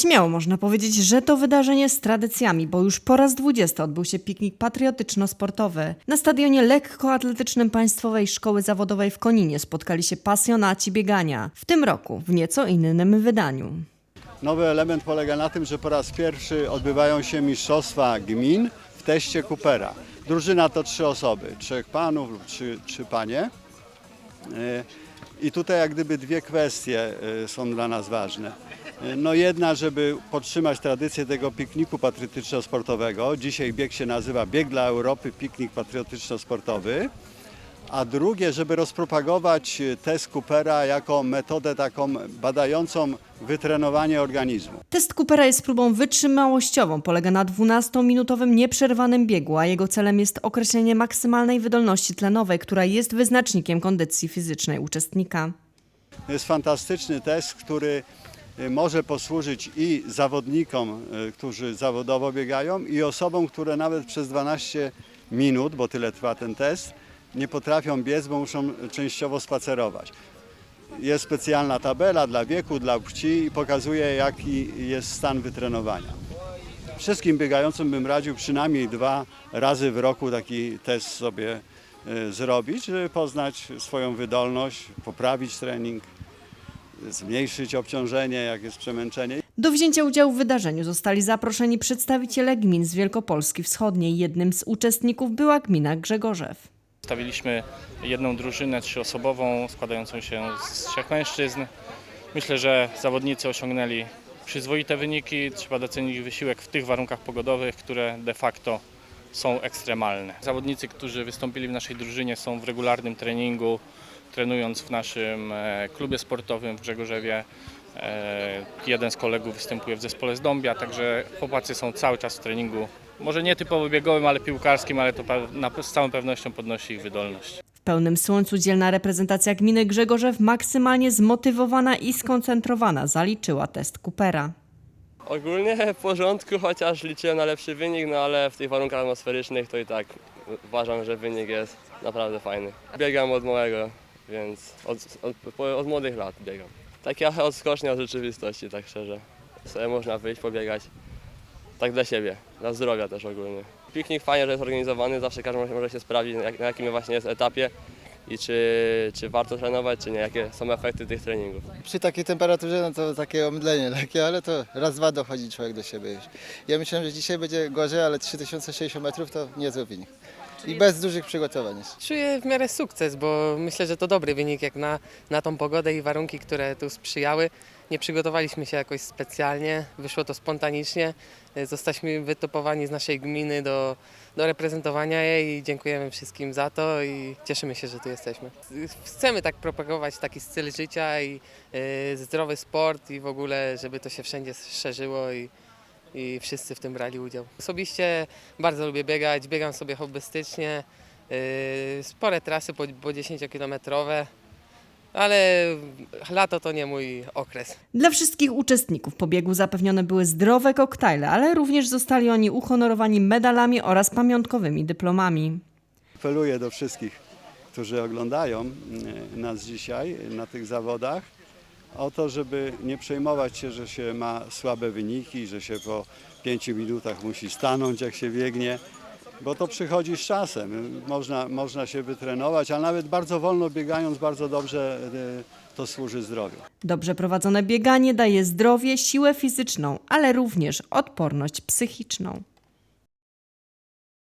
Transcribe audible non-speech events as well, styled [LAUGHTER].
Śmiało można powiedzieć, że to wydarzenie z tradycjami, bo już po raz 20 odbył się piknik patriotyczno-sportowy. Na stadionie lekkoatletycznym Państwowej Szkoły Zawodowej w Koninie spotkali się pasjonaci biegania. W tym roku w nieco innym wydaniu. Nowy element polega na tym, że po raz pierwszy odbywają się mistrzostwa gmin w teście Coopera. Drużyna to trzy osoby, trzech panów lub trzy, trzy panie. E, I tutaj jak gdyby dwie kwestie e, są dla nas ważne. E, No jedna, żeby podtrzymać tradycję tego pikniku patriotyczno-sportowego. Dzisiaj bieg się nazywa Bieg dla Europy, piknik patriotyczno-sportowy. A drugie, żeby rozpropagować e, test Coopera jako metodę taką badającą wytrenowanie organizmu. Test Coopera jest próbą wytrzymałościową, polega na 12-minutowym nieprzerwanym biegu, a jego celem jest określenie maksymalnej wydolności tlenowej, która jest wyznacznikiem kondycji fizycznej uczestnika. To jest fantastyczny test, który może posłużyć i zawodnikom, y, którzy zawodowo biegają, i osobom, które nawet przez 12 minut, bo tyle trwa ten test, nie potrafią biec, bo muszą częściowo spacerować. Jest specjalna tabela dla wieku, dla płci i pokazuje, jaki jest stan wytrenowania. Wszystkim biegającym bym radził przynajmniej dwa razy w roku taki test sobie y, zrobić, żeby poznać swoją wydolność, poprawić trening, zmniejszyć obciążenie, jak jest przemęczenie. Do wzięcia udziału w wydarzeniu zostali zaproszeni przedstawiciele gmin z Wielkopolski Wschodniej. Jednym z uczestników była gmina Grzegorzew. Stawiliśmy jedną drużynę trzyosobową składającą się z trzech mężczyzn. Myślę, że zawodnicy osiągnęli przyzwoite wyniki. Trzeba docenić ich wysiłek w tych warunkach pogodowych, które de facto są ekstremalne. Zawodnicy, którzy wystąpili w naszej drużynie są w regularnym treningu, trenując w naszym e, klubie sportowym w Grzegorzewie. E, Jeden z kolegów występuje w zespole z Dąbia, także chłopacy są cały czas w treningu. Może nie typowo biegowym, ale piłkarskim, ale to z całą pewnością podnosi ich wydolność. W pełnym słońcu dzielna reprezentacja gminy Grzegorzew maksymalnie zmotywowana i skoncentrowana zaliczyła test Coopera. Ogólnie w porządku, chociaż liczyłem na lepszy wynik, no ale w tych warunkach atmosferycznych to i tak uważam, że wynik jest naprawdę fajny. Biegam od małego, więc od, od, od młodych lat biegam. Takie odskocznie od rzeczywistości, tak szczerze. Sobie można wyjść, pobiegać. Tak dla siebie, dla zdrowia też ogólnie. Piknik fajnie, że jest organizowany, zawsze każdy może- się sprawdzić na jakim właśnie jest etapie i czy, czy warto trenować, czy nie, jakie są efekty tych treningów. Przy takiej temperaturze no to takie omdlenie [LAUGHS] lekkie, ale to raz, dwa dochodzi człowiek do siebie już. Ja myślałem, że dzisiaj będzie gorzej, ale 3060 metrów to niezły wynik. I bez dużych przygotowań. Czuję w miarę sukces, bo myślę, że to dobry wynik jak na, na tą pogodę i warunki, które tu sprzyjały. Nie przygotowaliśmy się jakoś specjalnie, wyszło to spontanicznie. E, Zostaliśmy wytopowani z naszej gminy do, do reprezentowania jej i dziękujemy wszystkim za to i cieszymy się, że tu jesteśmy. Chcemy tak propagować taki styl życia i e, zdrowy sport i w ogóle, żeby to się wszędzie szerzyło i, i wszyscy w tym brali udział. Osobiście bardzo lubię biegać, biegam sobie hobbystycznie, yy, spore trasy po, po 10-kilometrowe, ale lato to nie mój okres. Dla wszystkich uczestników pobiegu zapewnione były zdrowe koktajle, ale również zostali oni uhonorowani medalami oraz pamiątkowymi dyplomami. Apeluję do wszystkich, którzy oglądają e, nas dzisiaj na tych zawodach, o to, żeby nie przejmować się, że się ma słabe wyniki, że się po pięciu minutach musi stanąć, jak się biegnie, bo to przychodzi z czasem. Można, można się wytrenować, a nawet bardzo wolno biegając, bardzo dobrze e, to służy zdrowiu. Dobrze prowadzone bieganie daje zdrowie, siłę fizyczną, ale również odporność psychiczną.